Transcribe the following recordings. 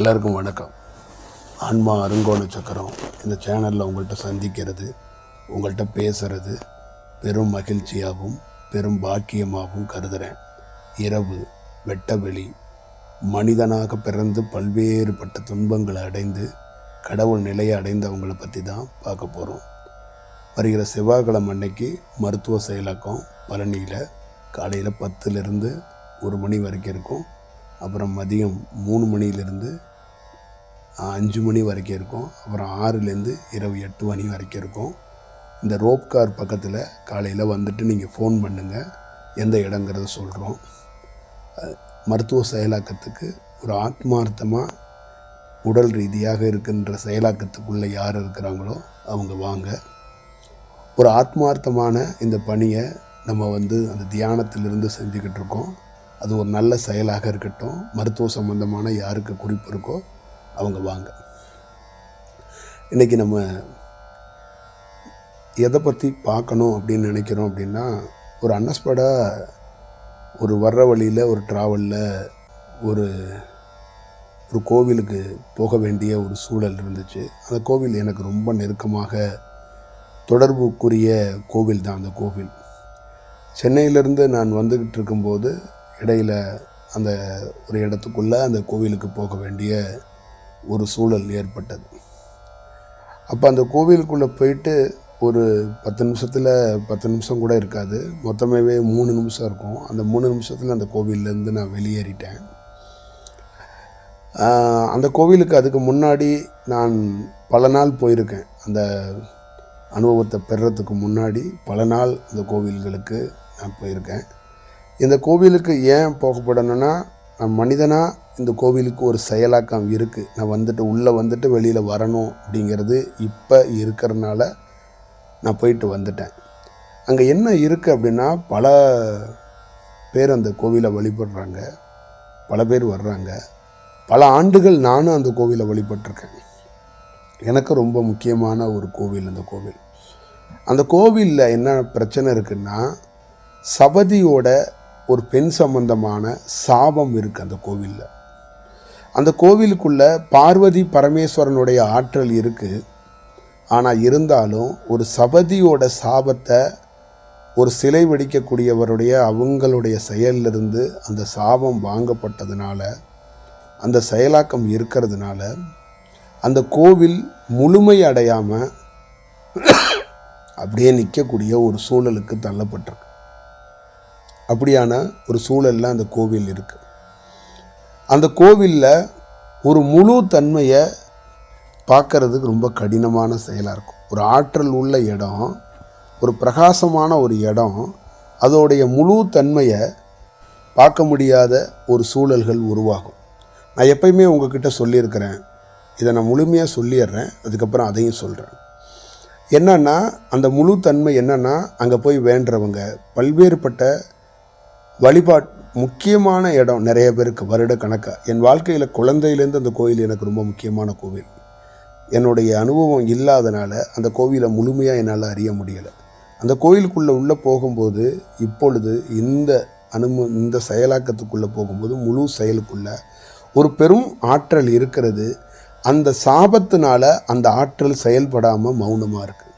எல்லாருக்கும் வணக்கம். ஆன்மா அருங்கோண சக்கரம் இந்த சேனலில் உங்கள்கிட்ட சந்திக்கிறது உங்கள்கிட்ட பேசுறது பெரும் மகிழ்ச்சியாகவும் பெரும் பாக்கியமாகவும் கருதுகிறேன் இரவு வெட்டவெளி மனிதனாக பிறந்து பல்வேறுபட்ட துன்பங்களை அடைந்து கடவுள் நிலையை அடைந்தவங்களை பற்றி தான் பார்க்க போகிறோம் வருகிற செவ்வாய்க்கிழமை அன்னைக்கு மருத்துவ செயலாக்கம் பழனியில் காலையில் பத்துலேருந்து ஒரு மணி வரைக்கும் இருக்கும். அப்புறம் மதியம் மூணு மணியிலிருந்து அஞ்சு மணி வரைக்கும் இருக்கும். அப்புறம் ஆறுலேருந்து இரவு எட்டு மணி வரைக்கும் இருக்கும். இந்த ரோப் கார் பக்கத்தில் காலையில் வந்துட்டு நீங்கள் ஃபோன் பண்ணுங்கள் எந்த இடங்கிறத சொல்கிறோம் மருத்துவ செயலாக்கத்துக்கு ஒரு ஆத்மார்த்தமாக உடல் ரீதியாக இருக்கின்ற செயலாக்கத்துக்குள்ளே யார் இருக்கிறாங்களோ அவங்க வாங்க. ஒரு ஆத்மார்த்தமான இந்த பணியை நம்ம வந்து அந்த தியானத்திலிருந்து செஞ்சுக்கிட்டு இருக்கோம். அது ஒரு நல்ல செயலாக இருக்கட்டும். மருத்துவ சம்பந்தமான யாருக்கு குறிப்பு இருக்கோ அவங்க வாங்க. இன்றைக்கி நம்ம எதை பற்றி பார்க்கணும் அப்படின்னு நினைக்கிறோம் அப்படின்னா ஒரு அன்னஸ்படாக ஒரு வர்ற வழியில் ஒரு ட்ராவலில் ஒரு ஒரு கோவிலுக்கு போக வேண்டிய ஒரு சூழல் இருந்துச்சு. அந்த கோவில் எனக்கு ரொம்ப நெருக்கமாக தொடர்புக்குரிய கோவில் தான் அந்த கோவில். சென்னையிலேருந்து நான் வந்துக்கிட்டு இருக்கும்போது இடையில் அந்த ஒரு இடத்துக்குள்ளே அந்த கோவிலுக்கு போக வேண்டிய ஒரு சூழல் ஏற்பட்டது. அப்போ அந்த கோவிலுக்குள்ளே போயிட்டு ஒரு பத்து நிமிஷத்தில் பத்து நிமிஷம் கூட இருக்காது. மொத்தமாகவே மூணு நிமிஷம் இருக்கும். அந்த மூணு நிமிஷத்தில் அந்த கோவிலேருந்து நான் வெளியேறிட்டேன். அந்த கோவிலுக்கு அதுக்கு முன்னாடி நான் பல நாள் போயிருக்கேன். அந்த அனுபவத்தை பெறத்துக்கு முன்னாடி பல நாள் அந்த கோவில்களுக்கு நான் போயிருக்கேன். இந்த கோவிலுக்கு ஏன் போகப்படணும்னா நான் மனிதனாக இந்த கோவிலுக்கு ஒரு செயலாக்கம் இருக்குது நான் வந்துட்டு உள்ளே வந்துட்டு வெளியில் வரணும் அப்படிங்கிறது இப்போ இருக்கிறனால நான் போயிட்டு வந்துட்டேன். அங்கே என்ன இருக்குது அப்படின்னா பல பேர் அந்த கோவிலை வழிபடுறாங்க. பல பேர் வர்றாங்க. பல ஆண்டுகள் நானும் அந்த கோவிலை வழிபட்டிருக்கேன். எனக்கு ரொம்ப முக்கியமான ஒரு கோவில் அந்த கோவில். அந்த கோவிலில் என்ன பிரச்சனை இருக்குன்னா சபதியோட ஒரு பெண் சம்பந்தமான சாபம் இருக்குது அந்த கோவிலில். அந்த கோவிலுக்குள்ளே பார்வதி பரமேஸ்வரனுடைய ஆற்றல் இருக்குது ஆனால் இருந்தாலும் ஒரு சபதியோட சாபத்தை ஒரு சிலை வெடிக்கக்கூடியவருடைய அவங்களுடைய செயலிலிருந்து அந்த சாபம் வாங்கப்பட்டதுனால அந்த செயலாக்கம் இருக்கிறதுனால அந்த கோவில் முழுமை அடையாமல் அப்படியே நிற்கக்கூடிய ஒரு சூழலுக்கு தள்ளப்பட்டிருக்கு. அப்படியான ஒரு சூழலில் அந்த கோவில் இருக்குது அந்த கோவிலில் ஒரு முழு தன்மையை பார்க்கறதுக்கு ரொம்ப கடினமான செயலாக இருக்கும். ஒரு ஆற்றல் உள்ள இடம் ஒரு பிரகாசமான ஒரு இடம் அதோடைய முழு தன்மையை பார்க்க முடியாத ஒரு சூழல்கள் உருவாகும். நான் எப்பயுமே உங்ககிட்ட சொல்லியிருக்கிறேன். இதை நான் முழுமையாக சொல்லிடுறேன் அதுக்கப்புறம் அதையும் சொல்கிறேன் என்னன்னா அந்த முழு தன்மை என்னன்னா அங்கே போய் வேண்டுறவங்க பல்வேறுபட்ட வழிபாட் முக்கியமான இடம் நிறைய பேருக்கு வருட கணக்காக என் வாழ்க்கையில் குழந்தையிலேருந்து அந்த கோயில் எனக்கு ரொம்ப முக்கியமான கோவில். என்னுடைய அனுபவம் இல்லாதனால அந்த கோவிலை முழுமையாக என்னால் அறிய முடியலை. அந்த கோயிலுக்குள்ளே உள்ளே போகும்போது இப்பொழுது இந்த அனும இந்த செயலாக்கத்துக்குள்ளே போகும்போது முழு செயலுக்குள்ளே ஒரு பெரும் ஆற்றல் இருக்கிறது. அந்த சாபத்தினால அந்த ஆற்றல் செயல்படாமல் மௌனமாக இருக்குது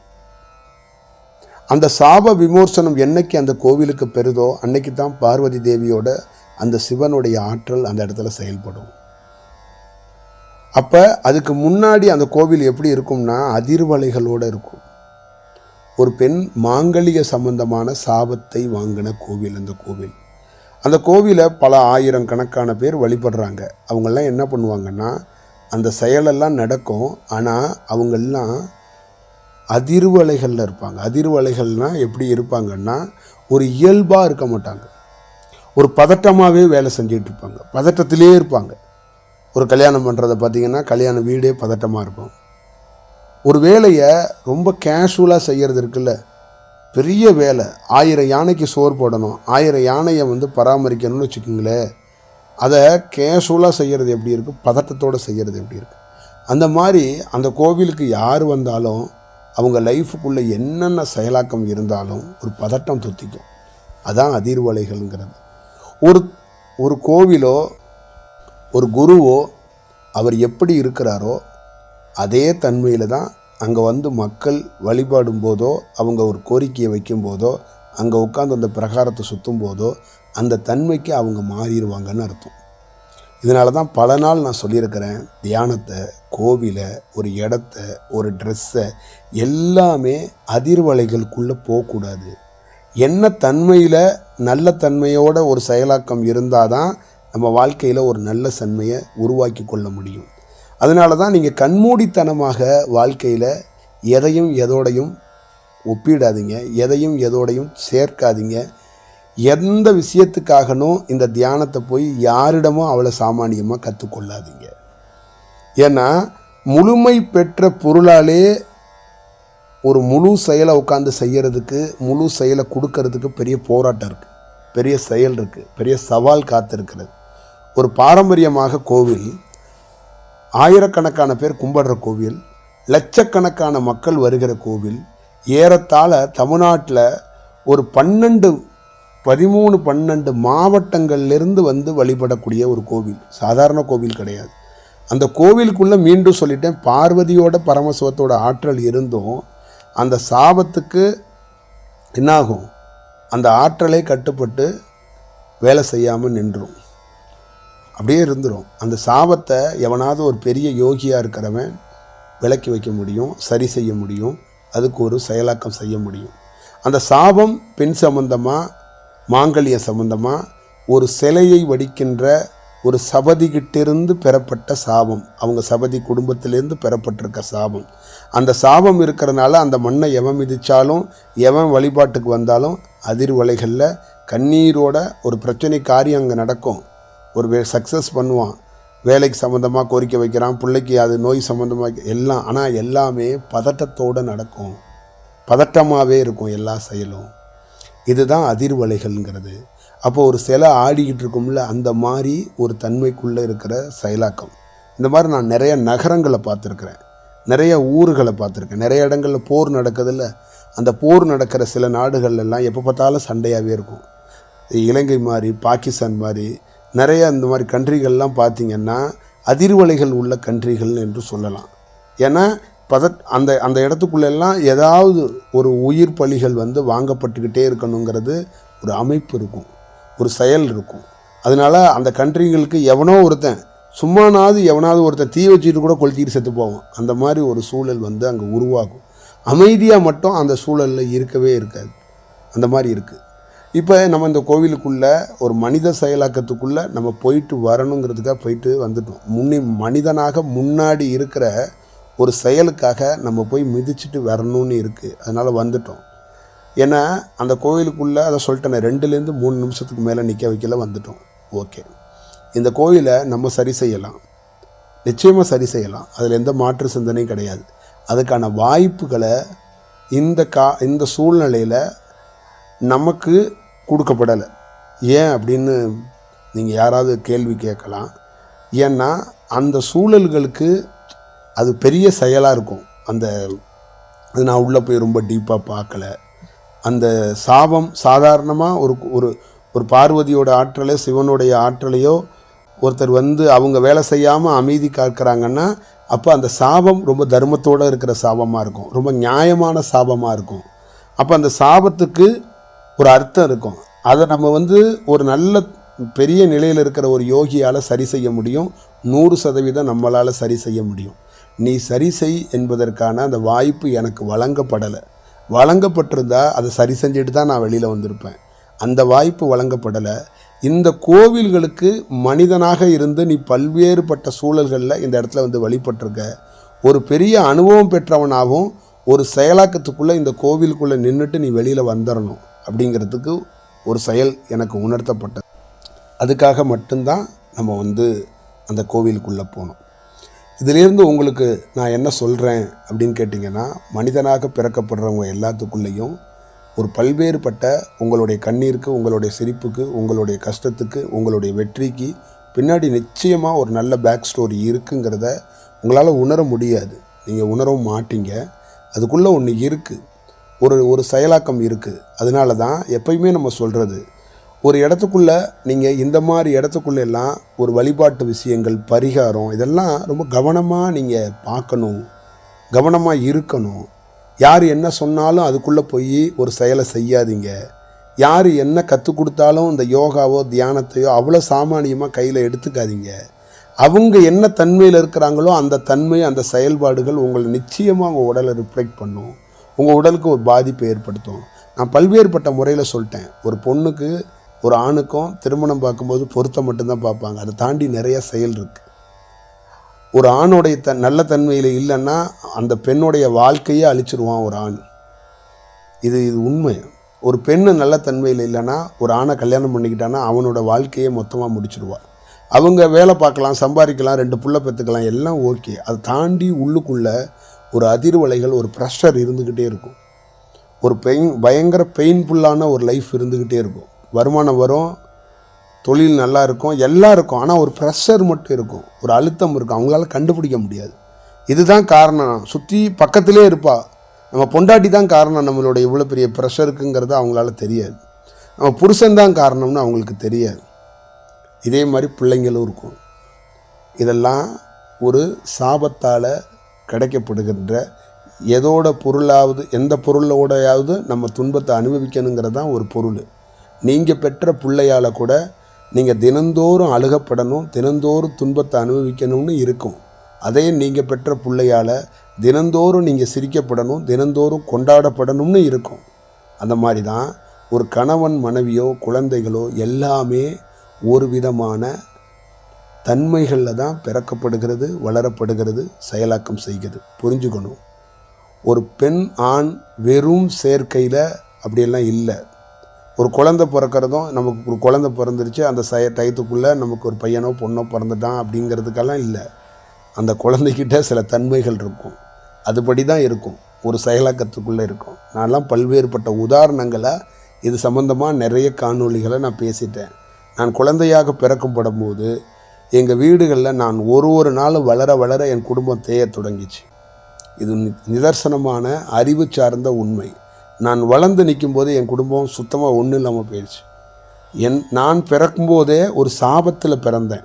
அந்த சாப விமோசனம் என்னைக்கு அந்த கோவிலுக்கு பெறுதோ அன்னைக்கு தான் பார்வதி தேவியோட அந்த சிவனுடைய ஆற்றல் அந்த இடத்துல செயல்படும். அப்போ அதுக்கு முன்னாடி அந்த கோவில் எப்படி இருக்கும்னா அதிர்வலைகளோடு இருக்கும். ஒரு பெண் மாங்கலிக சம்பந்தமான சாபத்தை வாங்கின கோவில் அந்த கோவில். அந்த கோவிலை பல ஆயிரம் கணக்கான பேர் வழிபடுறாங்க. அவங்கெல்லாம் என்ன பண்ணுவாங்கன்னா அந்த செயலெல்லாம் நடக்கும். ஆனால் அவங்கெல்லாம் அதிர்வலைகளில் இருப்பாங்க. அதிர்வலைகள்னால் எப்படி இருப்பாங்கன்னா ஒரு இயல்பாக இருக்க மாட்டாங்க. ஒரு பதட்டமாகவே வேலை செஞ்சுட்டு இருப்பாங்க. பதட்டத்திலே இருப்பாங்க. ஒரு கல்யாணம் பண்ணுறதை பார்த்தீங்கன்னா கல்யாண வீடே பதட்டமாக இருக்கும். ஒரு வேலையை ரொம்ப கேஷுவலாக செய்கிறது இருக்குல்ல. பெரிய வேலை. ஆயிரம் யானைக்கு சோறு போடணும். ஆயிரம் யானையை வந்து பராமரிக்கணும்னு வச்சுக்கோங்களேன் அதை கேஷுவலாக செய்கிறது எப்படி இருக்குது பதட்டத்தோடு செய்கிறது எப்படி இருக்குது அந்த மாதிரி அந்த கோவிலுக்கு யார் வந்தாலும் அவங்க லைஃபுக்குள்ளே என்னென்ன செயலாக்கம் இருந்தாலும் ஒரு பதட்டம் துத்திக்கும். அதான் அதிர்வலைகள்ங்கிறது. ஒரு ஒரு கோவிலோ ஒரு குருவோ அவர் எப்படி இருக்கிறாரோ அதே தன்மையில் தான் அங்கே வந்து மக்கள் வழிபாடும் போதோ அவங்க ஒரு கோரிக்கையை வைக்கும் போதோ அங்கே உட்காந்து அந்த பிரகாரத்தை சுற்றும் போதோ அந்த தன்மைக்கு அவங்க மாறிடுவாங்கன்னு அர்த்தம். இதனால தான் பல நாள் நான் சொல்லியிருக்கிறேன் தியானத்தை கோவிலை ஒரு இடத்த ஒரு ட்ரெஸ்ஸை எல்லாமே அதிர்வலைகளுக்குள்ளே போகக்கூடாது. என்ன தன்மையில் நல்ல தன்மையோட ஒரு செயலாக்கம் இருந்தால் தான் நம்ம வாழ்க்கையில் ஒரு நல்ல தன்மையை உருவாக்கி கொள்ள முடியும். அதனால தான் நீங்கள் கண்மூடித்தனமாக வாழ்க்கையில் எதையும் எதோடையும் ஒப்பிடாதீங்க எதையும் எதோடையும் சேர்க்காதீங்க. எந்த விஷயத்துக்காகனும் இந்த தியானத்தை போய் யாரிடமும் அவ்வளோ சாமானியமாக கற்றுக்கொள்ளாதீங்க ஏன்னா முழுமை பெற்ற பொருளாலே ஒரு முழு செயலை உட்காந்து செய்கிறதுக்கு முழு செயலை கொடுக்கறதுக்கு பெரிய போராட்டம் இருக்குது பெரிய செயல் இருக்குது பெரிய சவால் காத்திருக்கிறது. ஒரு பாரம்பரியமாக கோவில் ஆயிரக்கணக்கான பேர் கும்பிடுற கோவில் லட்சக்கணக்கான மக்கள் வருகிற கோவில் ஏறத்தாழ தமிழ்நாட்டில் ஒரு பன்னெண்டு பதிமூணு பன்னெண்டு மாவட்டங்கள்லேருந்து வந்து வழிபடக்கூடிய ஒரு கோவில். சாதாரண கோவில் கிடையாது. அந்த கோவிலுக்குள்ளே மீண்டும் சொல்லிட்டேன் பார்வதியோட பரமசிவத்தோட ஆற்றல் இருந்தும் அந்த சாபத்துக்கு என்னாகும்? அந்த ஆற்றலே கட்டுப்பட்டு வேலை செய்யாமல் நின்றும். அப்படியே இருந்துடும் அந்த சாபத்தை எவனாவது ஒரு பெரிய யோகியாக இருக்கிறவன் விலக்கி வைக்க முடியும் சரி செய்ய முடியும் அதுக்கு ஒரு செயலாக்கம் செய்ய முடியும். அந்த சாபம் பெண் சம்பந்தமாக மாங்கல்ய சம்பந்தமாக ஒரு சிலையை வடிக்கின்ற ஒரு சபதிகிட்டிருந்து பெறப்பட்ட சாபம். அவங்க சபதி குடும்பத்திலேருந்து பெறப்பட்டிருக்க சாபம். அந்த சாபம் இருக்கிறனால அந்த மண்ணை எவன் மிதித்தாலும் எவன் வழிபாட்டுக்கு வந்தாலும் அதிர்வலைகளில் கண்ணீரோட ஒரு பிரச்சனை காரியம் அங்கே நடக்கும். ஒரு வே சக்ஸஸ் பண்ணுவான். வேலைக்கு சம்மந்தமாக கோரிக்கை வைக்கிறான். பிள்ளைக்கு அது நோய் சம்மந்தமாக எல்லாம் ஆனால் எல்லாமே பதட்டத்தோடு நடக்கும். பதட்டமாகவே இருக்கும் எல்லா செயலும். இதுதான் அதிர்வலைகள்ங்கிறது. அப்போது ஒரு சிலை ஆடிக்கிட்டு இருக்கும்ல அந்த மாதிரி ஒரு தன்மைக்குள்ளே இருக்கிற செயலாக்கம். இந்த மாதிரி நான் நிறைய நகரங்களை பார்த்துருக்குறேன். நிறைய ஊர்களை பார்த்துருக்கேன். நிறைய இடங்களில் போர் நடக்குதுல்ல. அந்த போர் நடக்கிற சில நாடுகள்லாம் எப்போ பார்த்தாலும் சண்டையாகவே இருக்கும். இலங்கை மாதிரி பாகிஸ்தான் மாதிரி நிறைய இந்த மாதிரி கண்ட்ரிகள்லாம் பார்த்திங்கன்னா அதிர்வலைகள் உள்ள கண்ட்ரிகள் என்று சொல்லலாம். ஏன்னா பதட் அந்த அந்த இடத்துக்குள்ளெல்லாம் ஏதாவது ஒரு உயிர் பலிகள் வந்து வாங்கப்பட்டுக்கிட்டே இருக்கணுங்கிறது ஒரு அமைப்பு இருக்கும் ஒரு செயல் இருக்கும். அதனால அந்த கண்ட்ரிகளுக்கு எவனோ ஒருத்தன் சும்மானாவது எவனாவது ஒருத்தன் தீ வச்சுட்டு கூட கொளுத்திட்டு செத்து போவான். அந்த மாதிரி ஒரு சூழல் வந்து அங்கே உருவாகும். அமைதியாக மட்டும் அந்த சூழலில் இருக்கவே இருக்காது. அந்த மாதிரி இருக்குது இப்போ நம்ம இந்த கோவிலுக்குள்ளே ஒரு மனித செயலாக்கத்துக்குள்ளே நம்ம போயிட்டு வரணுங்கிறதுக்காக போயிட்டு வந்துட்டோம். முன்னி மனிதனாக முன்னாடி இருக்கிற ஒரு செயலுக்காக நம்ம போய் மிதிச்சுட்டு வரணும்னு இருக்குது அதனால் வந்துட்டோம். ஏன்னா அந்த கோவிலுக்குள்ளே அதை சொல்லிட்டேனே ரெண்டுலேருந்து மூணு நிமிஷத்துக்கு மேலே நிற்க வைக்கல வந்துட்டோம். ஓகே. இந்த கோயிலை நம்ம சரி செய்யலாம். நிச்சயமாக சரி செய்யலாம். அதில் எந்த மாற்று சிந்தனையும் கிடையாது. அதுக்கான வாய்ப்புகளை இந்த கா இந்த சூழ்நிலையில் நமக்கு கொடுக்கப்படலை. ஏன் அப்படின்னு நீங்கள் யாராவது கேள்வி கேட்கலாம். ஏன்னா அந்த சூழல்களுக்கு அது பெரிய செயலாக இருக்கும். அந்த அது நான் உள்ளே போய் ரொம்ப டீப்பாக பார்க்கல. அந்த சாபம் சாதாரணமாக ஒரு ஒரு ஒரு பார்வதியோட ஆற்றலை சிவனுடைய ஆற்றலையோ ஒருத்தர் வந்து அவங்க வேலை செய்யாமல் அமைதி காக்கிறாங்கன்னா அப்போ அந்த சாபம் ரொம்ப தர்மத்தோடு இருக்கிற சாபமாக இருக்கும். ரொம்ப நியாயமான சாபமாக இருக்கும். அப்போ அந்த சாபத்துக்கு ஒரு அர்த்தம் இருக்கும். அதை நம்ம வந்து ஒரு நல்ல பெரிய நிலையில் இருக்கிற ஒரு யோகியால் சரி செய்ய முடியும். நூறு சதவீதம் நம்மளால் சரி செய்ய முடியும். நீ சரி செய் என்பதற்கான அந்த வாய்ப்பு எனக்கு வழங்கப்படலை. வழங்கப்பட்டிருந்தா அதை சரி செஞ்சுட்டு தான் நான் வெளியில் வந்திருப்பேன். அந்த வாய்ப்பு வழங்கப்படலை. இந்த கோவில்களுக்கு மனிதனாக இருந்து நீ பல்வேறுபட்ட சூழல்களில் இந்த இடத்துல வந்து வழிபட்டிருக்க. ஒரு பெரிய அனுபவம் பெற்றவனாகவும் ஒரு செயலாக்கத்துக்குள்ளே இந்த கோவிலுக்குள்ளே நின்றுட்டு நீ வெளியில் வந்துடணும் அப்படிங்கிறதுக்கு ஒரு செயல் எனக்கு உணர்த்தப்பட்டது. அதுக்காக மட்டும்தான் நம்ம வந்து அந்த கோவிலுக்குள்ளே போனோம். இதிலேருந்து உங்களுக்கு நான் என்ன சொல்கிறேன் அப்படின்னு கேட்டிங்கன்னா மனிதனாக பிறக்கப்படுறவங்க எல்லாத்துக்குள்ளேயும் ஒரு பல்வேறுபட்ட உங்களுடைய கண்ணீருக்கு உங்களுடைய சிரிப்புக்கு உங்களுடைய கஷ்டத்துக்கு உங்களுடைய வெற்றிக்கு பின்னாடி நிச்சயமாக ஒரு நல்ல பேக் ஸ்டோரி இருக்குங்கிறத உங்களால் உணர முடியாது. நீங்கள் உணரவும் மாட்டீங்க. அதுக்குள்ளே ஒன்று இருக்குது ஒரு ஒரு செயலாக்கம் இருக்குது அதனால தான் எப்பயுமே நம்ம சொல்கிறது ஒரு இடத்துக்குள்ள நீங்கள் இந்த மாதிரி இடத்துக்குள்ள எல்லாம் ஒரு வழிபாட்டு விஷயங்கள் பரிகாரம் இதெல்லாம் ரொம்ப கவனமாக நீங்கள் பார்க்கணும். கவனமாக இருக்கணும். யார் என்ன சொன்னாலும் அதுக்குள்ளே போய் ஒரு செயலை செய்யாதீங்க. யார் என்ன கற்றுக் கொடுத்தாலும் இந்த யோகாவோ தியானத்தையோ அவ்வளோ சாமானியமாக கையில் எடுத்துக்காதீங்க. அவங்க என்ன தன்மையில் இருக்கிறாங்களோ அந்த தன்மை அந்த செயல்பாடுகள் உங்களை நிச்சயமாக உங்கள் உடலை ரிஃப்ளெக்ட் பண்ணும். உங்கள் உடலுக்கு ஒரு பாதிப்பை ஏற்படுத்தும். நான் பல்வேறுபட்ட முறையில் சொல்லிட்டேன். ஒரு பொண்ணுக்கு ஒரு ஆணுக்கும் திருமணம் பார்க்கும்போது பொருத்தம் மட்டும்தான் பார்ப்பாங்க. அதை தாண்டி நிறைய செயல் இருக்குது ஒரு ஆணுடைய த நல்ல தன்மையில் இல்லைன்னா அந்த பெண்ணுடைய வாழ்க்கையே அழிச்சிருவான் ஒரு ஆண். இது இது உண்மை. ஒரு பெண்ணு நல்ல தன்மையில் இல்லைன்னா ஒரு ஆணை கல்யாணம் பண்ணிக்கிட்டான்னா அவனோட வாழ்க்கையே மொத்தமாக முடிச்சிடுவாள் அவங்க வேலை பார்க்கலாம் சம்பாதிக்கலாம் ரெண்டு புள்ள பெற்றுக்கலாம் எல்லாம் ஓகே. அதை தாண்டி உள்ளுக்குள்ளே ஒரு அதிர்வலைகள் ஒரு ப்ரெஷர் இருந்துக்கிட்டே இருக்கும். ஒரு பெயின் பயங்கர பெயின்ஃபுல்லான ஒரு லைஃப் இருந்துக்கிட்டே இருக்கும். வருமானம் வரும் தொழில் நல்லா இருக்கும் எல்லாம் இருக்கும். ஆனால் ஒரு ப்ரெஷர் மட்டும் இருக்கும். ஒரு அழுத்தம் இருக்கும். அவங்களால கண்டுபிடிக்க முடியாது. இதுதான் காரணம். சுற்றி பக்கத்திலே இருப்பா. நம்ம பொண்டாட்டி தான் காரணம். நம்மளோட இவ்வளோ பெரிய ப்ரெஷருக்குங்கிறது அவங்களால தெரியாது. நம்ம புருஷன் தான் காரணம்னு அவங்களுக்கு தெரியாது. இதே மாதிரி பிள்ளைங்களும் இருக்கும். இதெல்லாம் ஒரு சாபத்தால் கிடைக்கப்படுகின்ற எதோட பொருளாவது எந்த பொருளோடையாவது நம்ம துன்பத்தை அனுபவிக்கணுங்கிறது தான் ஒரு பொருள். நீங்கள் பெற்ற பிள்ளையால் கூட நீங்கள் தினந்தோறும் அழுகப்படணும் தினந்தோறும் துன்பத்தை அனுபவிக்கணும்னு இருக்கும். அதே நீங்கள் பெற்ற பிள்ளையால் தினந்தோறும் நீங்கள் சிரிக்கப்படணும் தினந்தோறும் கொண்டாடப்படணும்னு இருக்கும். அந்த மாதிரி தான் ஒரு கணவன் மனைவியோ குழந்தைகளோ எல்லாமே ஒரு விதமான தன்மைகளில் தான் பிறக்கப்படுகிறது வளரப்படுகிறது செயலாக்கம் செய்கிறது. புரிஞ்சுக்கணும். ஒரு பெண் ஆண் வெறும் சேர்க்கையில் அப்படியெல்லாம் இல்லை. ஒரு குழந்தை பிறக்கிறதும் நமக்கு ஒரு குழந்தை பிறந்துருச்சு அந்த சய டயத்துக்குள்ளே நமக்கு ஒரு பையனோ பொண்ணோ பிறந்துட்டான் அப்படிங்கிறதுக்கெல்லாம் இல்லை. அந்த குழந்தைக்கிட்ட சில தன்மைகள் இருக்கும். அதுபடி தான் இருக்கும். ஒரு செயலாக்கத்துக்குள்ளே இருக்கும். நான்லாம் பல்வேறுபட்ட உதாரணங்களை இது சம்மந்தமாக நிறைய காணொளிகளை நான் பேசிட்டேன். நான் குழந்தையாக பிறக்கும் படும்போது எங்கள் வீடுகளில் நான் ஒரு ஒரு நாளும் வளர வளர என் குடும்பம் தேய தொடங்கிச்சு. இது நி- நிதர்சனமான அறிவு சார்ந்த உண்மை. நான் வளர்ந்து நிற்கும்போது என் குடும்பம் சுத்தமாக ஒன்றும் இல்லாமல் போயிடுச்சு. என் நான் பிறக்கும்போதே ஒரு சாபத்தில் பிறந்தேன்.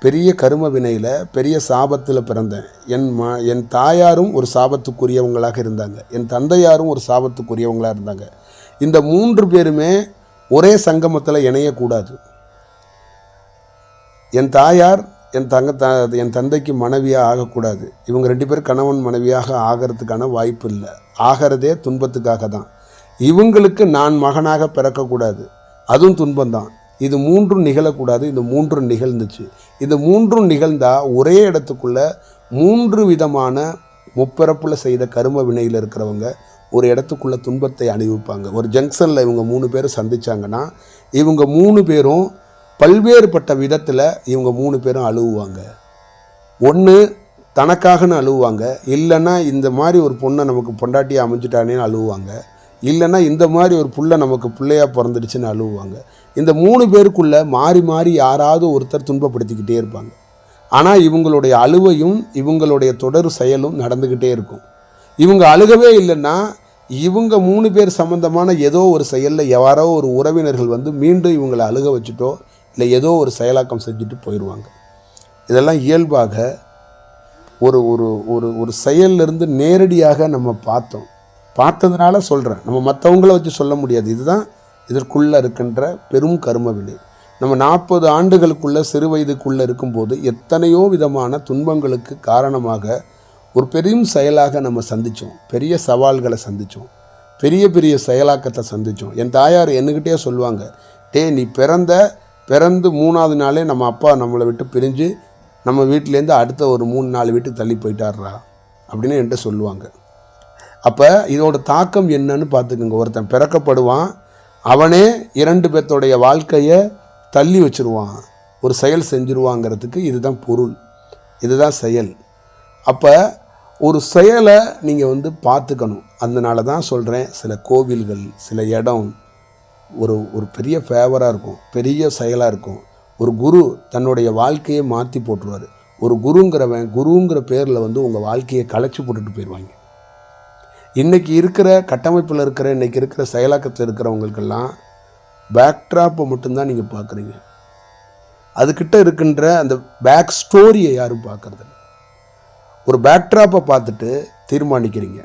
பெரிய கரும வினையில் பெரிய சாபத்தில் பிறந்தேன். என் ம என் தாயாரும் ஒரு சாபத்துக்குரியவங்களாக இருந்தாங்க. என் தந்தையாரும் ஒரு சாபத்துக்குரியவங்களாக இருந்தாங்க. இந்த மூன்று பேருமே ஒரே சங்கமத்தில் இணையக்கூடாது. என் தாயார் என் தங்க த என் தந்தைக்கு மனைவியாக ஆகக்கூடாது. இவங்க ரெண்டு பேரும் கணவன் மனைவியாக ஆகிறதுக்கான வாய்ப்பு இல்லை. ஆகிறதே துன்பத்துக்காக தான் இவங்களுக்கு நான் மகனாக பிறக்கக்கூடாது. அதுவும் துன்பம்தான். இது மூன்றும் நிகழக்கூடாது. இந்த மூன்றும் நிகழ்ந்துச்சு. இந்த மூன்றும் நிகழ்ந்தால் ஒரே இடத்துக்குள்ள மூன்று விதமான முப்பிறப்பில் செய்த கரும வினையில் இருக்கிறவங்க ஒரு இடத்துக்குள்ள துன்பத்தை அணிவிப்பாங்க. ஒரு ஜங்ஷனில் இவங்க மூணு பேரும் சந்தித்தாங்கன்னா இவங்க மூணு பேரும் பல்வேறுபட்ட விதத்தில் இவங்க மூணு பேரும் அழுவுவாங்க. ஒன்று தனக்காகன்னு அழுவாங்க இல்லைன்னா இந்த மாதிரி ஒரு பொண்ணை நமக்கு பொண்டாட்டியாக அமைஞ்சிட்டானேன்னு அழுவாங்க இல்லைன்னா இந்த மாதிரி ஒரு புள்ள நமக்கு பிள்ளையாக பிறந்துடுச்சுன்னு அழுவாங்க இந்த மூணு பேருக்குள்ளே மாறி மாறி யாராவது ஒருத்தர் துன்பப்படுத்திக்கிட்டே இருப்பாங்க. ஆனால் இவங்களுடைய அழுவையும் இவங்களுடைய தொடர் செயலும் நடந்துக்கிட்டே இருக்கும். இவங்க அழுகவே இல்லைன்னா இவங்க மூணு பேர் சம்மந்தமான ஏதோ ஒரு செயலில் யாரோ ஒரு உறவினர்கள் வந்து மீண்டும் இவங்களை அழுக வச்சுட்டோ இல்லை ஏதோ ஒரு செயலாக்கம் செஞ்சுட்டு போயிடுவாங்க இதெல்லாம் இயல்பாக ஒரு ஒரு ஒரு ஒரு செயல்லிருந்து நேரடியாக நம்ம பார்த்தோம். பார்த்ததுனால சொல்கிறேன் நம்ம மற்றவங்கள வச்சு சொல்ல முடியாது. இதுதான் இதற்குள்ளே இருக்கின்ற பெரும் கரும வினை. நம்ம நாற்பது ஆண்டுகளுக்குள்ளே சிறு வயதுக்குள்ளே இருக்கும்போது எத்தனையோ விதமான துன்பங்களுக்கு காரணமாக ஒரு பெரும் செயலாக நம்ம சந்தித்தோம் பெரிய சவால்களை சந்தித்தோம் பெரிய பெரிய செயலாக்கத்தை சந்தித்தோம் என் தாயார் என்கிட்டயே சொல்லுவாங்க டேய் நீ பிறந்த பிறந்து மூணாவது நாளே நம்ம அப்பா நம்மளை விட்டு பிரிஞ்சு நம்ம வீட்டிலேருந்து அடுத்த ஒரு மூணு நாலு வீட்டுக்கு தள்ளி போயிட்டாருடா அப்படின்னு என்கிட்ட சொல்லுவாங்க. அப்போ இதோட தாக்கம் என்னன்னு பார்த்துக்குங்க. ஒருத்தன் பிறக்கப்படுவான் அவனே இரண்டு பேர்த்தோடைய வாழ்க்கையை தள்ளி வச்சிருவான். ஒரு செயல் செஞ்சுருவாங்கிறதுக்கு இதுதான் பொருள். இதுதான் செயல். அப்போ ஒரு செயலை நீங்கள் வந்து பார்த்துக்கணும். அதனால தான் சொல்கிறேன் சில கோவில்கள் சில இடம் ஒரு ஒரு பெரிய ஃபேவராக இருக்கும். பெரிய செயலாக இருக்கும். ஒரு குரு தன்னுடைய வாழ்க்கையை மாற்றி போட்டுருவார். ஒரு குருங்கிறவன் குருங்கிற பேரில் வந்து உங்கள் வாழ்க்கையை களைச்சி போட்டுட்டு போயிடுவாங்க இன்றைக்கி இருக்கிற கட்டமைப்பில் இருக்கிற இன்றைக்கி இருக்கிற செயலாக்கத்தில் இருக்கிறவங்களுக்கெல்லாம் பேக்ட்ராப்பை மட்டும்தான் நீங்கள் பார்க்குறீங்க அதுக்கிட்ட இருக்கின்ற அந்த பேக் ஸ்டோரியை யாரும் பார்க்குறதில்ல ஒரு பேக்ட்ராப்பை பார்த்துட்டு தீர்மானிக்கிறீங்க.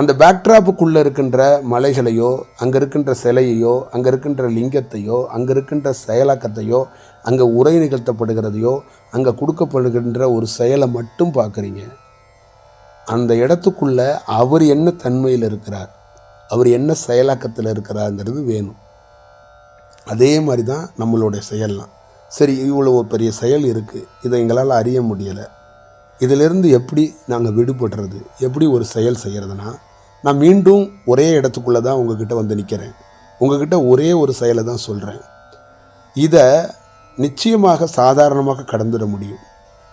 அந்த பேக்ட்ராப்புக்குள்ளே இருக்கின்ற மலைகளையோ அங்கே இருக்கின்ற சிலையையோ அங்கே இருக்கின்ற லிங்கத்தையோ அங்கே இருக்கின்ற செயலாக்கத்தையோ அங்கே உரை நிகழ்த்தப்படுகிறதையோ அங்கே கொடுக்கப்படுகின்ற ஒரு செயலை மட்டும் பார்க்குறீங்க. அந்த இடத்துக்குள்ள அவர் என்ன தன்மையில் இருக்கிறார்? அவர் என்ன செயலாக்கத்தில் இருக்கிறாருங்கிறது வேணும். அதே மாதிரி தான் நம்மளுடைய செயல்லாம். சரி இவ்வளோ ஒரு பெரிய செயல் இருக்குது இதை எங்களால் அறிய முடியலை. இதிலிருந்து எப்படி நாங்கள் விடுபடுறது? எப்படி ஒரு செயல் செய்கிறதுனா நான் மீண்டும் ஒரே இடத்துக்குள்ளே தான் உங்ககிட்ட வந்து நிற்கிறேன் உங்ககிட்ட ஒரே ஒரு செயலை தான் சொல்கிறேன் இதை நிச்சயமாக சாதாரணமாக கடந்துட முடியும்.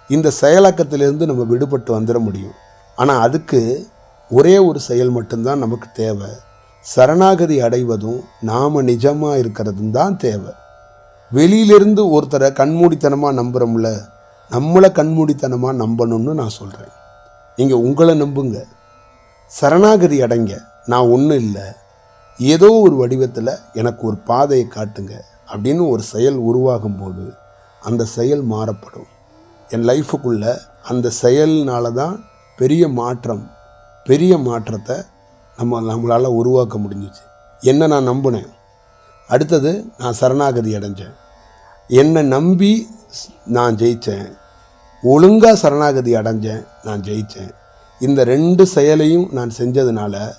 இந்த செயலாக்கத்திலிருந்து நம்ம விடுபட்டு வந்துட முடியும். ஆனால் அதுக்கு ஒரே ஒரு செயல் மட்டும்தான் நமக்கு தேவை. சரணாகதி அடைவதும் நாம் நிஜமாக இருக்கிறதும் தான் தேவை. வெளியிலிருந்து ஒருத்தரை கண்மூடித்தனமாக நம்புகிறோம்ல நம்மளை கண்மூடித்தனமாக நம்பணும்னு நான் சொல்கிறேன் நீங்கள் உங்களை நம்புங்கள் சரணாகதி அடைங்க. நான் ஒன்றும் இல்லை. ஏதோ ஒரு வடிவத்தில் எனக்கு ஒரு பாதையை காட்டுங்க அப்படின்னு ஒரு செயல் உருவாகும் போது அந்த செயல் மாறப்படும். என் லைஃபுக்குள்ள அந்த செயல்னால தான் பெரிய மாற்றம் பெரிய மாற்றத்தை நம்ம நம்மளால் உருவாக்க முடிஞ்சிச்சு. என்ன நான் நம்பினேன்? அடுத்தது நான் சரணாகதி அடைஞ்சேன். என்னை நம்பி நான் ஜெயித்தேன் ஒழுங்காக சரணாகதி அடைஞ்சேன் நான் ஜெயித்தேன் இந்த ரெண்டு செயலையும் நான் செஞ்சதுனால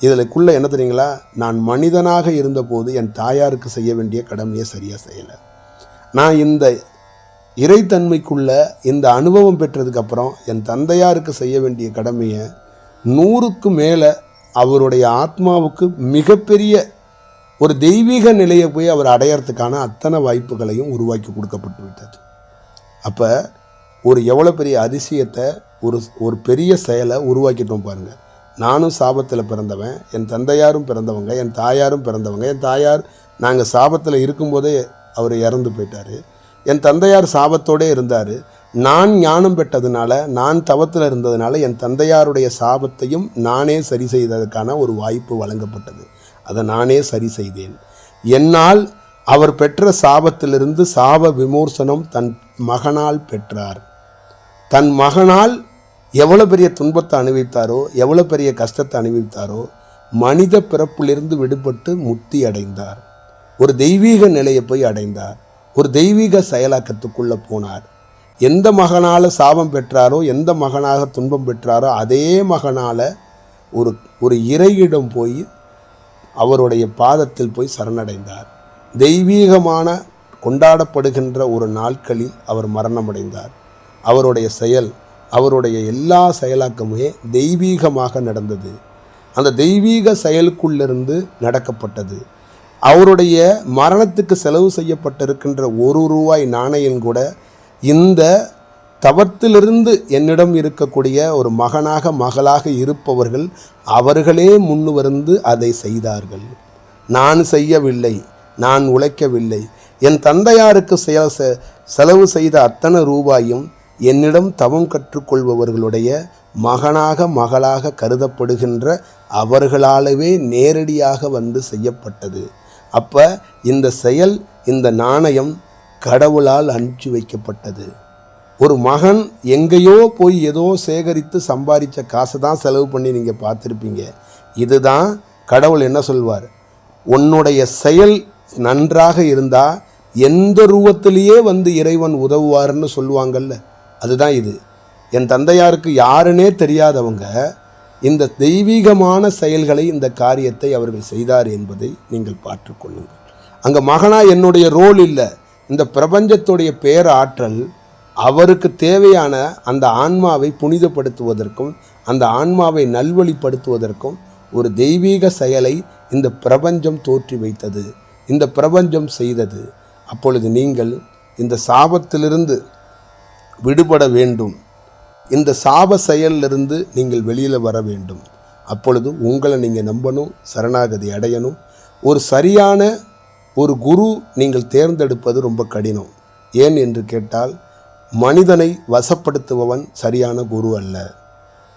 இதிலக்குள்ள என்ன தெரியுங்களா? நான் மனிதனாக இருந்தபோது என் தாயாருக்கு செய்ய வேண்டிய கடமையை சரியாக செய்யலை. நான் இந்த இறைத்தன்மைக்குள்ள இந்த அனுபவம் பெற்றதுக்கப்புறம் என் தந்தையாருக்கு செய்ய வேண்டிய கடமையை நூறுக்கு மேலே அவருடைய ஆத்மாவுக்கு மிகப்பெரிய ஒரு தெய்வீக நிலையை போய் அவர் அடையறதுக்கான அத்தனை வாய்ப்புகளையும் உருவாக்கி கொடுக்கப்பட்டு விட்டது. அப்போ ஒரு எவ்வளோ பெரிய அதிசயத்தை ஒரு ஒரு பெரிய செயலை உருவாக்கிட்டோம் பாருங்கள் நானும் சாபத்தில் பிறந்தவன் என் தந்தையாரும் பிறந்தவங்க என் தாயாரும் பிறந்தவங்க. என் தாயார் நாங்கள் சாபத்தில் இருக்கும்போதே அவர் இறந்து போயிட்டார். என் தந்தையார் சாபத்தோடே இருந்தார். நான் ஞானம் பெற்றதுனால நான் தவத்தில் இருந்ததுனால என் தந்தையாருடைய சாபத்தையும் நானே சரி செய்ததற்கான ஒரு வாய்ப்பு வழங்கப்பட்டது. அதை நானே சரி செய்தேன். என்னால் அவர் பெற்ற சாபத்திலிருந்து சாப விமோசனம் தன் மகனால் பெற்றார். தன் மகனால் எவ்வளோ பெரிய துன்பத்தை அனுபவித்தாரோ எவ்வளோ பெரிய கஷ்டத்தை அனுபவித்தாரோ மனித பிறப்பிலிருந்து விடுபட்டு முக்தி அடைந்தார். ஒரு தெய்வீக நிலையை போய் அடைந்தார். ஒரு தெய்வீக செயலாக்கத்துக்குள்ளே போனார். எந்த மகனால் சாபம் பெற்றாரோ எந்த மகனாக துன்பம் பெற்றாரோ அதே மகனால் ஒரு ஒரு இறையிடம் போய் அவருடைய பாதத்தில் போய் சரணடைந்தார். தெய்வீகமான கொண்டாடப்படுகின்ற ஒரு நாட்களில் அவர் மரணமடைந்தார். அவருடைய செயல் அவருடைய எல்லா செயலாக்கமுமே தெய்வீகமாக நடந்தது. அந்த தெய்வீக செயலுக்குள்ளிருந்து நடக்கப்பட்டது. அவருடைய மரணத்துக்கு செலவு செய்யப்பட்டிருக்கின்ற ஒரு ரூபாய் நாணயம் கூட இந்த தவத்திலிருந்து என்னிடம் இருக்கக்கூடிய ஒரு மகனாக மகளாக இருப்பவர்கள் அவர்களே முன்வருந்து அதை செய்தார்கள். நான் செய்யவில்லை நான் உழைக்கவில்லை. என் தந்தையாருக்கு செய- செ- செலவு செய்த அத்தனை ரூபாயும் என்னிடம் தவம் கற்றுக்கொள்பவர்களுடைய மகனாக மகளாக கருதப்படுகின்ற அவர்களாலவே நேரடியாக வந்து செய்யப்பட்டது. அப்போ இந்த செயல் இந்த நாணயம் கடவுளால் அனுப்பிச்சு வைக்கப்பட்டது. ஒரு மகன் எங்கேயோ போய் ஏதோ சேகரித்து சம்பாதிச்ச காசை தான் செலவு பண்ணி நீங்கள் பார்த்துருப்பீங்க. இதுதான் கடவுள் என்ன சொல்வார்? உன்னுடைய செயல் நன்றாக இருந்தால் எந்த ரூபத்திலேயே வந்து இறைவன் உதவுவார்னு சொல்லுவாங்கல்ல. அதுதான் இது. என் தந்தையாருக்கு யாருன்னே தெரியாதவங்க இந்த தெய்வீகமான செயல்களை இந்த காரியத்தை அவர்கள் செய்தார் என்பதை நீங்கள் பார்த்துக்கொள்ளுங்கள் அங்கே மகனா என்னுடைய ரோல் இல்லை. இந்த பிரபஞ்சத்துடைய பேராற்றல் அவருக்கு தேவையான அந்த ஆன்மாவை புனிதப்படுத்துவதற்கும் அந்த ஆன்மாவை நல்வழிப்படுத்துவதற்கும் ஒரு தெய்வீக செயலை இந்த பிரபஞ்சம் தோற்றி வைத்தது. இந்த பிரபஞ்சம் செய்தது. அப்பொழுது நீங்கள் இந்த சாபத்திலிருந்து விடுபட வேண்டும். இந்த சாப செயலிலிருந்து நீங்கள் வெளியில் வர வேண்டும். அப்பொழுது உங்களை நீங்கள் நம்பணும் சரணாகதி அடையணும். ஒரு சரியான ஒரு குரு நீங்கள் தேர்ந்தெடுப்பது ரொம்ப கடினம். ஏன் என்று கேட்டால் மனிதனை வசப்படுத்துபவன் சரியான குரு அல்ல.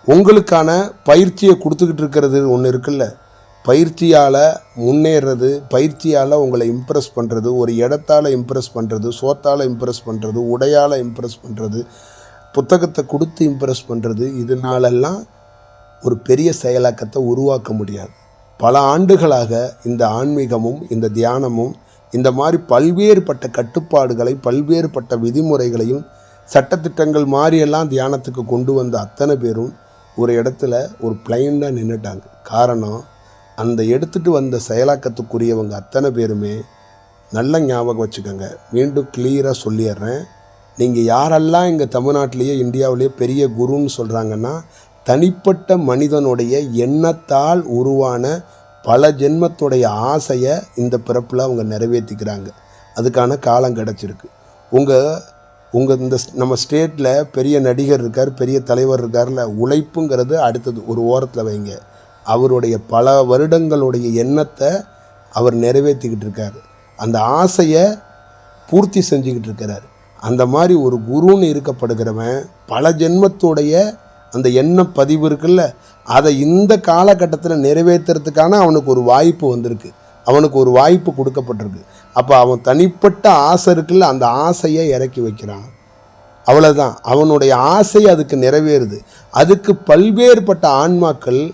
உங்களுக்கான பயிற்சியை கொடுத்துக்கிட்டு இருக்கிறது ஒன்று இருக்குல்ல? பயிற்சியால் முன்னேறது பயிற்சியால் உங்களை இம்ப்ரெஸ் பண்ணுறது ஒரு இடத்தால் இம்ப்ரெஸ் பண்ணுறது சோத்தால் இம்ப்ரெஸ் பண்ணுறது உடையால் இம்ப்ரெஸ் பண்ணுறது புத்தகத்தை கொடுத்து இம்ப்ரெஸ் பண்ணுறது இதனாலெல்லாம் ஒரு பெரிய செயலாக்கத்தை உருவாக்க முடியாது. பல ஆண்டுகளாக இந்த ஆன்மீகமும் இந்த தியானமும் இந்த மாதிரி பல்வேறுபட்ட கட்டுப்பாடுகளை பல்வேறுபட்ட விதிமுறைகளையும் சட்டத்திட்டங்கள் மாதிரியெல்லாம் தியானத்துக்கு கொண்டு வந்த அத்தனை பேரும் ஒரு இடத்துல ஒரு பிளைண்டாக நின்றுட்டாங்க காரணம் அந்த எடுத்துகிட்டு வந்த செயலாக்கத்துக்குரியவங்க அத்தனை பேருமே நல்ல ஞாபகம் வச்சுக்கோங்க. மீண்டும் கிளியராக சொல்லிடுறேன். நீங்கள் யாரெல்லாம் இங்கே தமிழ்நாட்டிலேயே இந்தியாவிலேயே பெரிய குருன்னு சொல்கிறாங்கன்னா தனிப்பட்ட மனிதனுடைய எண்ணத்தால் உருவான பல ஜென்மத்துடைய ஆசையை இந்த பிறப்பில் அவங்க நிறைவேற்றிக்கிறாங்க அதுக்கான காலம் கிடச்சிருக்கு. உங்கள் உங்கள் இந்த ஸ்- நம்ம ஸ்டேட்டில் பெரிய நடிகர் இருக்கார் பெரிய தலைவர் இருக்கார்ல உழைப்புங்கிறது அடுத்தது ஒரு ஓரத்தில் வைங்க. அவருடைய பல வருடங்களுடைய எண்ணத்தை அவர் நிறைவேற்றிக்கிட்டு இருக்கார். அந்த ஆசையை பூர்த்தி செஞ்சுக்கிட்டு இருக்கிறார். அந்த மாதிரி ஒரு குருன்னு இருக்கப்படுகிறவன் பல ஜென்மத்துடைய அந்த எண்ண பதிவு இருக்குல்ல அதை இந்த காலகட்டத்தில் நிறைவேற்றுறதுக்கான அவனுக்கு ஒரு வாய்ப்பு வந்திருக்கு. அவனுக்கு ஒரு வாய்ப்பு கொடுக்கப்பட்டிருக்கு. அப்போ அவன் தனிப்பட்ட ஆசை இருக்குல்ல அந்த ஆசையை இறக்கி வைக்கிறான். அவ்வளோதான் அவனுடைய ஆசை அதுக்கு நிறைவேறுது. அதுக்கு பல்வேறுபட்ட ஆன்மாக்கள்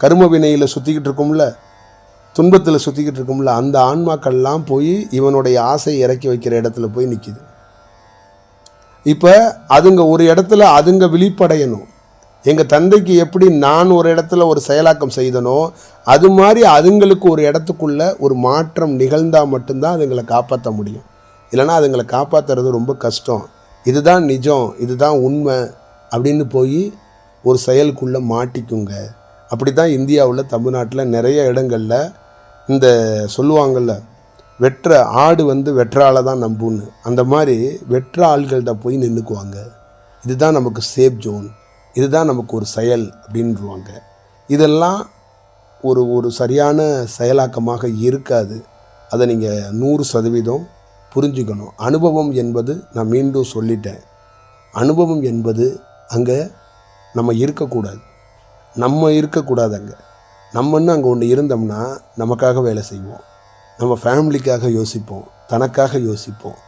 கரும வினையில் சுற்றிக்கிட்டு இருக்கும்ல துன்பத்தில் சுற்றிக்கிட்டு இருக்கும்ல அந்த ஆன்மாக்கள்லாம் போய் இவனுடைய ஆசையை இறக்கி வைக்கிற இடத்துல போய் நிற்கிது இப்போ அதுங்க ஒரு இடத்துல அதுங்க விழிப்படையணும். எங்கள் தந்தைக்கு எப்படி நான் ஒரு இடத்துல ஒரு செயலாக்கம் செய்தனோ அது மாதிரி அதுங்களுக்கு ஒரு இடத்துக்குள்ள ஒரு மாற்றம் நிகழ்ந்தால் மட்டும்தான் அதுங்களை காப்பாற்ற முடியும். இல்லைன்னா அதுங்களை காப்பாற்றுறது ரொம்ப கஷ்டம். இதுதான் நிஜம் இதுதான் உண்மை அப்படின்னு போய் ஒரு செயலுக்குள்ளே மாட்டிக்குங்க. அப்படி தான் இந்தியாவில் தமிழ்நாட்டில் நிறைய இடங்களில் இந்த சொல்லுவாங்கள்ல வெட்டுற ஆடு வந்து வெற்றால தான் நம்புன்னு. அந்த மாதிரி வெற்ற ஆள்கள்கிட்ட போய் நின்றுக்குவாங்க இதுதான் நமக்கு சேஃப் ஜோன் இதுதான் நமக்கு ஒரு செயல் அப்படின்றவாங்க. இதெல்லாம் ஒரு ஒரு சரியான செயலாக்கமாக இருக்காது. அதை நீங்கள் நூறு சதவீதம் புரிஞ்சுக்கணும். அனுபவம் என்பது நான் மீண்டும் சொல்லிட்டேன். அனுபவம் என்பது அங்கே நம்ம இருக்கக்கூடாது. நம்ம இருக்கக்கூடாது அங்கே நம்மன்னு அங்கே ஒன்று இருந்தோம்னா நமக்காக வேலை செய்வோம். நம்ம ஃபேமிலிக்காக யோசிப்போம். தனக்காக யோசிப்போம்.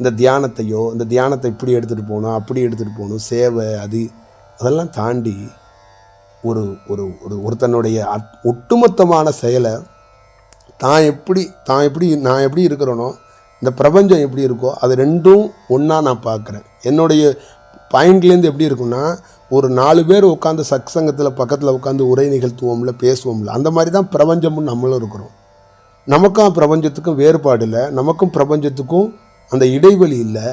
இந்த தியானத்தையோ இந்த தியானத்தை இப்படி எடுத்துகிட்டு போகணும் அப்படி எடுத்துகிட்டு போகணும் சேவை அது அதெல்லாம் தாண்டி ஒரு ஒரு ஒரு ஒருத்தனுடைய அத்- ஒட்டுமொத்தமான செயலை தான் எப்படி தான் எப்படி நான் எப்படி இருக்கிறேனோ இந்த பிரபஞ்சம் எப்படி இருக்கோ அது ரெண்டும் ஒன்றா நான் பார்க்குறேன். என்னுடைய பாயிண்ட்லேருந்து எப்படி இருக்கும்னா ஒரு நாலு பேர் உட்காந்து சத்சங்கத்தில் பக்கத்தில் உட்காந்து உரை நிகழ்த்துவோம்ல பேசுவோம்ல அந்த மாதிரி தான் பிரபஞ்சமும் நம்மளும் இருக்கிறோம். நமக்கும் பிரபஞ்சத்துக்கும் வேறுபாடு இல்லை நமக்கும் பிரபஞ்சத்துக்கும் அந்த இடைவெளி இல்லை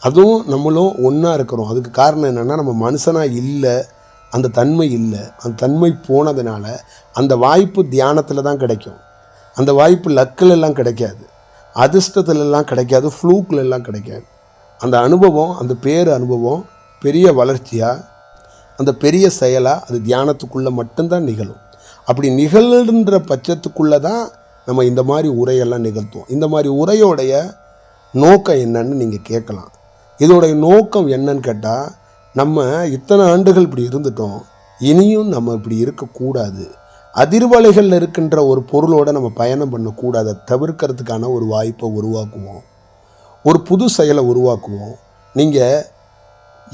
அதுவும் நம்மளும் ஒன்றா இருக்கிறோம். அதுக்கு காரணம் என்னென்னா நம்ம மனுஷனாக இல்லை அந்த தன்மை இல்லை. அந்த தன்மை போனதுனால அந்த வாய்ப்பு தியானத்தில் தான் கிடைக்கும். அந்த வாய்ப்பு லக்கில் எல்லாம் கிடைக்காது. அதிர்ஷ்டத்துலலாம் கிடைக்காது ஃப்ளூக்கிலெல்லாம் கிடைக்காது. அந்த அனுபவம் அந்த பேர் அனுபவம் பெரிய வளர்ச்சியாக அந்த பெரிய செயலாக அது தியானத்துக்குள்ளே மட்டும்தான் நிகழும். அப்படி நிகழ்கின்ற பட்சத்துக்குள்ளே தான் நம்ம இந்த மாதிரி உரையெல்லாம் நிகழ்த்துவோம். இந்த மாதிரி உரையோடைய நோக்கம் என்னன்னு நீங்கள் கேட்கலாம். இதோடைய நோக்கம் என்னன்னு கேட்டால் நம்ம இத்தனை ஆண்டுகள் இப்படி இருந்துட்டோம். இனியும் நம்ம இப்படி இருக்கக்கூடாது. அதிர்வலைகளில் இருக்கின்ற ஒரு பொருளோட நம்ம பயணம் பண்ணக்கூடாது. தவிர்க்கிறதுக்கான ஒரு வாய்ப்பை உருவாக்குவோம். ஒரு புது செயலை உருவாக்குவோம். நீங்கள்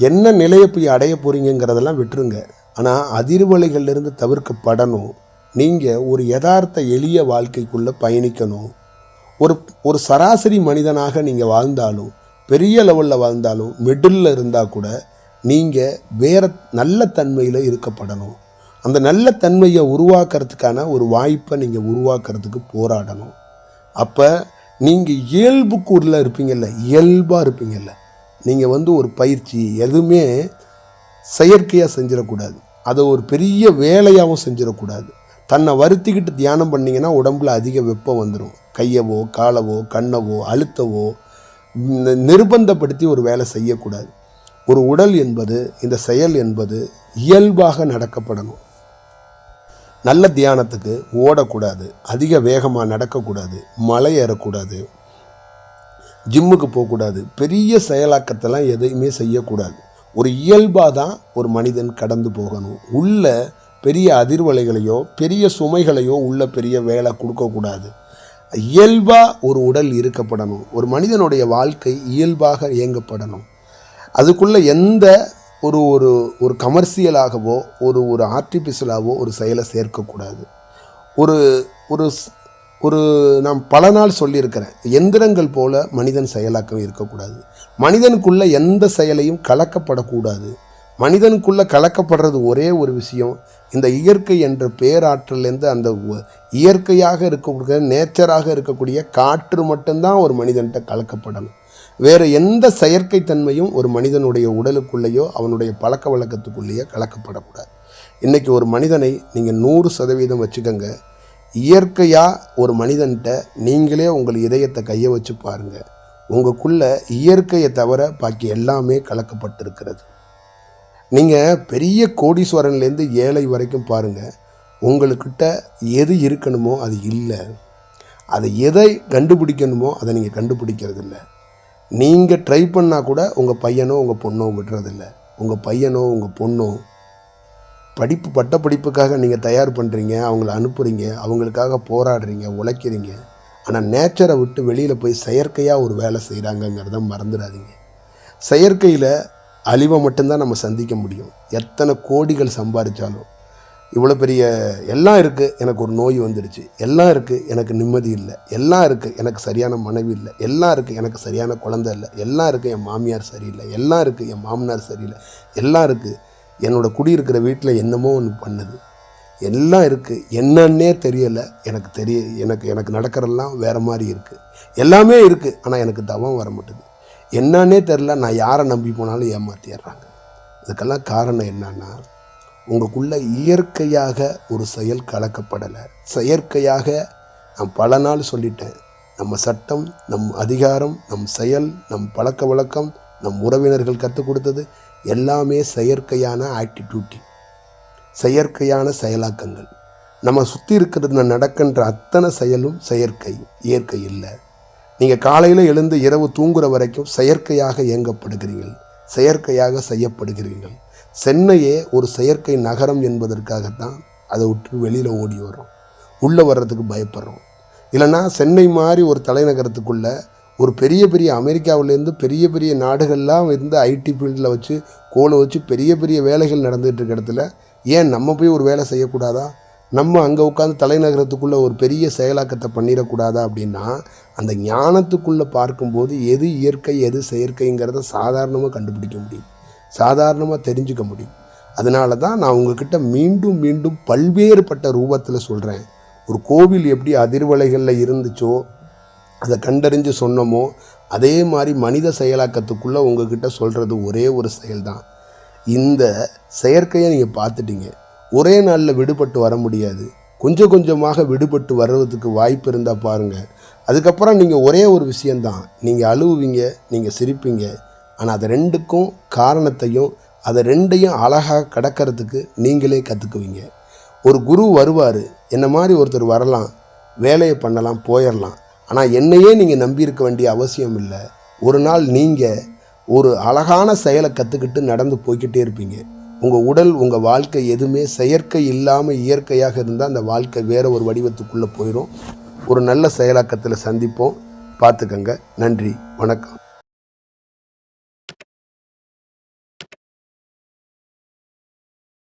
என்ன நிலையை போய் அடைய போகிறீங்கிறதெல்லாம் விட்டுருங்க. ஆனால் அதிர்வலைகள்லேருந்து தவிர்க்கப்படணும். நீங்கள் ஒரு யதார்த்த எளிய வாழ்க்கைக்குள்ளே பயணிக்கணும். ஒரு ஒரு சராசரி மனிதனாக நீங்கள் வாழ்ந்தாலும் பெரிய லெவலில் வாழ்ந்தாலும் மிடில் இருந்தால் கூட நீங்கள் வேற நல்ல தன்மையில் இருக்கப்படணும். அந்த நல்ல தன்மையை உருவாக்குறதுக்கான ஒரு வாய்ப்பை நீங்கள் உருவாக்குறதுக்கு போராடணும். அப்போ நீங்கள் இயல்புக்குள்ள இருப்பீங்கல்ல இயல்பாக இருப்பீங்கல்ல. நீங்கள் வந்து ஒரு பயிற்சி எதுவுமே செயற்கையாக செஞ்சிடக்கூடாது. அதை ஒரு பெரிய வேலையாகவும் செஞ்சிடக்கூடாது. தன்னை வருத்திக்கிட்டு தியானம் பண்ணீங்கன்னா உடம்புல அதிக வெப்பம் வந்துடும் கையவோ காலவோ கண்ணவோ அழுத்தவோ நிர்பந்தப்படுத்தி ஒரு வேலை செய்யக்கூடாது. ஒரு உடல் என்பது இந்த செயல் என்பது இயல்பாக நடக்கப்படணும். நல்ல தியானத்துக்கு ஓடக்கூடாது. அதிக வேகமாக நடக்கக்கூடாது. மலை ஏறக்கூடாது. ஜிம்முக்கு போகக்கூடாது. பெரிய செயலாக்கத்தெல்லாம் எதையுமே செய்யக்கூடாது. ஒரு இயல்பாக தான் ஒரு மனிதன் கடந்து போகணும். உள்ள பெரிய அதிர்வலைகளையோ பெரிய சுமைகளையோ உள்ள பெரிய வேலை கொடுக்கக்கூடாது. இயல்பாக ஒரு உடல் இருக்கப்படணும். ஒரு மனிதனுடைய வாழ்க்கை இயல்பாக இயங்கப்படணும். அதுக்குள்ளே எந்த ஒரு ஒரு ஒரு கமர்ஷியலாகவோ ஒரு ஒரு ஆர்டிஃபிஷியலாகவோ ஒரு செயலை சேர்க்கக்கூடாது. ஒரு ஒரு ஒரு நான் பல நாள் சொல்லியிருக்கிறேன் எந்திரங்கள் போல மனிதன் செயலாக்கம் இருக்கக்கூடாது. மனிதனுக்குள்ளே எந்த செயலையும் கலக்கப்படக்கூடாது. மனிதனுக்குள்ளே கலக்கப்படுறது ஒரே ஒரு விஷயம் இந்த இயற்கை என்ற பேராற்றலேருந்து அந்த இயற்கையாக இருக்கக்கூடிய நேச்சராக இருக்கக்கூடிய காற்று மட்டும்தான் ஒரு மனிதன்கிட்ட கலக்கப்படணும். வேறு எந்த செயற்கை தன்மையும் ஒரு மனிதனுடைய உடலுக்குள்ளேயோ அவனுடைய பழக்க வழக்கத்துக்குள்ளேயோ கலக்கப்படக்கூடாது. இன்றைக்கி ஒரு மனிதனை நீங்கள் நூறு சதவீதம் வச்சுக்கோங்க இயற்கையாக ஒரு மனிதன்கிட்ட நீங்களே உங்கள் இதயத்தை கையை வச்சு பாருங்கள் உங்களுக்குள்ளே இயற்கையை தவிர பாக்கி எல்லாமே கலக்கப்பட்டிருக்கிறது. நீங்கள் பெரிய கோடீஸ்வரன்லேருந்து ஏழை வரைக்கும் பாருங்கள் உங்களுக்கிட்ட எது இருக்கணுமோ அது இல்லை. அதை எதை கண்டுபிடிக்கணுமோ அதை நீங்கள் கண்டுபிடிக்கிறது இல்லை நீங்கள் ட்ரை பண்ணால் கூட உங்கள் பையனோ உங்கள் பொண்ணோ விடுறதில்ல. உங்கள் பையனோ உங்கள் பொண்ணோ படிப்பு பட்ட படிப்புக்காக நீங்கள் தயார் பண்ணுறீங்க அவங்கள அனுப்புகிறீங்க அவங்களுக்காக போராடுறீங்க உழைக்கிறீங்க. ஆனால் நேச்சரை விட்டு வெளியில் போய் செயற்கையாக ஒரு வேலை செய்கிறாங்கங்கிறத மறந்துடாதீங்க. செயற்கையில் அழிவை மட்டும்தான் நம்ம சந்திக்க முடியும். எத்தனை கோடிகள் சம்பாதிச்சாலும் இவ்வளோ பெரிய எல்லாம் இருக்குது எனக்கு ஒரு நோய் வந்துடுச்சு. எல்லாம் இருக்குது எனக்கு நிம்மதி இல்லை. எல்லாம் இருக்குது எனக்கு சரியான மனைவி இல்லை. எல்லாம் இருக்குது எனக்கு சரியான குழந்தை இல்லை. எல்லாம் இருக்குது என் மாமியார் சரியில்லை. எல்லாம் இருக்குது என் மாமனார் சரியில்லை. எல்லாம் இருக்குது என்னோடய குடியிருக்கிற வீட்டில் என்னமோ ஒன்று பண்ணுது. எல்லாம் இருக்குது என்னன்னே தெரியலை. எனக்கு தெரிய எனக்கு எனக்கு நடக்கிறதெல்லாம் வேறு மாதிரி இருக்குது எல்லாமே இருக்குது ஆனால் எனக்கு தவம் வர மாட்டேது. என்னன்னே தெரில நான் யாரை நம்பி போனாலும் ஏமாற்றிடுறாங்க இதுக்கெல்லாம் காரணம் என்னன்னா உங்களுக்குள்ளே இயற்கையாக ஒரு செயல் கலக்கப்படலை. செயற்கையாக நான் பல நாள் சொல்லிட்டேன். நம்ம சட்டம் நம் அதிகாரம் நம் செயல் நம் பழக்க வழக்கம் நம் உறவினர்கள் கற்றுக் கொடுத்தது எல்லாமே செயற்கையான ஆட்டிடியூட்டி செயற்கையான செயலாக்கங்கள். நம்ம சுற்றி இருக்கிறது நடக்கின்ற அத்தனை செயலும் செயற்கை இயற்கை இல்லை. நீங்கள் காலையில் எழுந்து இரவு தூங்குற வரைக்கும் செயற்கையாக இயங்கப்படுகிறீர்கள். செயற்கையாக செய்யப்படுகிறீர்கள். சென்னையே ஒரு செயற்கை நகரம் என்பதற்காகத்தான் அதை விட்டு வெளியில் ஓடி வரோம் உள்ளே வர்றதுக்கு பயப்படுறோம். இல்லைன்னா சென்னை மாதிரி ஒரு தலைநகரத்துக்குள்ளே ஒரு பெரிய பெரிய அமெரிக்காவிலேருந்து பெரிய பெரிய நாடுகள்லாம் இருந்து ஐடி ஃபீல்டில் வச்சு கோலை வச்சு பெரிய பெரிய வேலைகள் நடந்துகிட்டு இருக்க இடத்துல ஏன் நம்ம போய் ஒரு வேலை செய்யக்கூடாதா? நம்ம அங்கே உட்காந்து தலைநகரத்துக்குள்ளே ஒரு பெரிய செயலாக்கத்தை பண்ணிடக்கூடாதா அப்படின்னா அந்த ஞானத்துக்குள்ளே பார்க்கும்போது எது இயற்கை எது செயற்கைங்கிறத சாதாரணமாக கண்டுபிடிக்க முடியும். சாதாரணமாக தெரிஞ்சுக்க முடியும். அதனால தான் நான் உங்ககிட்ட மீண்டும் மீண்டும் பல்வேறுபட்ட ரூபத்தில் சொல்கிறேன் ஒரு கோவில் எப்படி அதிர்வலைகளில் இருந்துச்சோ அதை கண்டறிஞ்சு சொன்னோமோ அதே மாதிரி மனித செயலாக்கத்துக்குள்ளே உங்ககிட்ட சொல்கிறது ஒரே ஒரு செயல்தான். இந்த செயற்கையை நீங்கள் பார்த்துட்டீங்க. ஒரே நாளில் விடுபட்டு வர முடியாது. கொஞ்சம் கொஞ்சமாக விடுபட்டு வர்றதுக்கு வாய்ப்பு இருந்தால் பாருங்கள் அதுக்கப்புறம் நீங்கள் ஒரே ஒரு விஷயந்தான் நீங்கள் அழுவுவீங்க நீங்கள் சிரிப்பீங்க. ஆனால் அது ரெண்டுக்கும் காரணத்தையும் அதை ரெண்டையும் அழகாக கடக்கிறதுக்கு நீங்களே கற்றுக்குவீங்க ஒரு குரு வருவார். என்ன மாதிரி ஒருத்தர் வரலாம் வேலையை பண்ணலாம் போயிடலாம் ஆனால் என்னையே நீங்கள் நம்பியிருக்க வேண்டிய அவசியம் இல்லை. ஒரு நாள் நீங்கள் ஒரு அழகான செயலை கற்றுக்கிட்டு நடந்து போய்கிட்டே இருப்பீங்க. உங்கள் உடல் உங்கள் வாழ்க்கை எதுவுமே செயற்கை இல்லாமல் இயற்கையாக இருந்தால் அந்த வாழ்க்கை வேறு ஒரு வடிவத்துக்குள்ளே போயிடும் ஒரு நல்ல செயலாக்கத்தில் சந்திப்போம். பார்த்துக்கங்க. நன்றி. வணக்கம்.